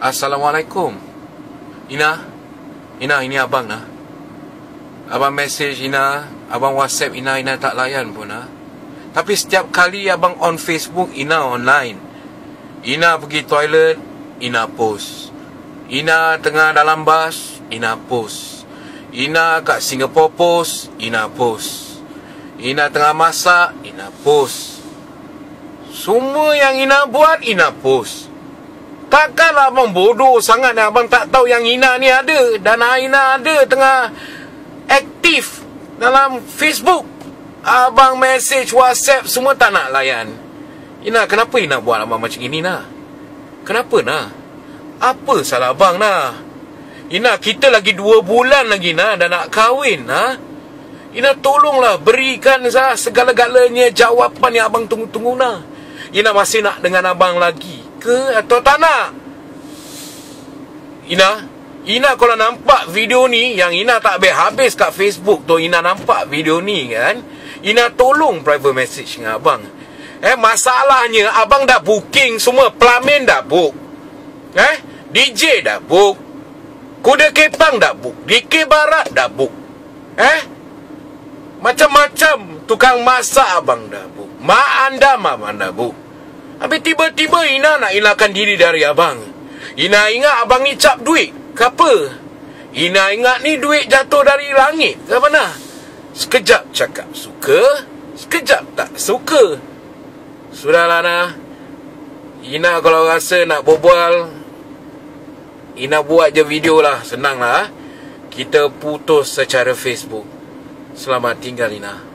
Assalamualaikum. Ina. Ina, ini abang nah. Abang message Ina, abang WhatsApp Ina, Ina tak layan pun nah. Tapi setiap kali abang on Facebook, Ina online. Ina pergi toilet, Ina post. Ina tengah dalam bas, Ina post. Ina kat Singapore post, Ina post. Ina tengah masak, Ina post. Semua yang Ina buat, Ina post. Takkanlah abang bodoh sangat dan abang tak tahu yang Ina ni ada. Dan Ina ada tengah aktif dalam Facebook. Abang message WhatsApp semua tak nak layan. Ina, kenapa Ina buat abang macam ini, Nah? Kenapa, Nah? Apa salah abang, Nah? Ina, kita lagi dua bulan lagi, Nah, dah nak kahwin, Nah. Ina, tolonglah berikan segala-galanya jawapan yang abang tunggu-tunggu, Nah. Ina masih nak dengan abang lagi ke atau tak nak? Ina, Ina kalau nampak video ni yang Ina tak habis-habis kat Facebook tu Ina nampak video ni kan? Ina tolong private message dengan abang. Eh masalahnya abang dah booking semua Pelamin dah book. Eh DJ dah book. Kuda kepang dah book. DK Barat dah book. Eh Macam-macam tukang masak abang dah book. Mak anda abang dah book Habis tiba-tiba Ina nak hilangkan diri dari abang. Ina ingat abang ni cap duit. Ke apa? Ina ingat ni duit jatuh dari langit. Ke mana? Sekejap cakap suka Sekejap tak suka. Sudahlah nah Ina kalau rasa nak berbual Ina buat je video lah. Senang lah Kita putus secara Facebook. Selamat tinggal Ina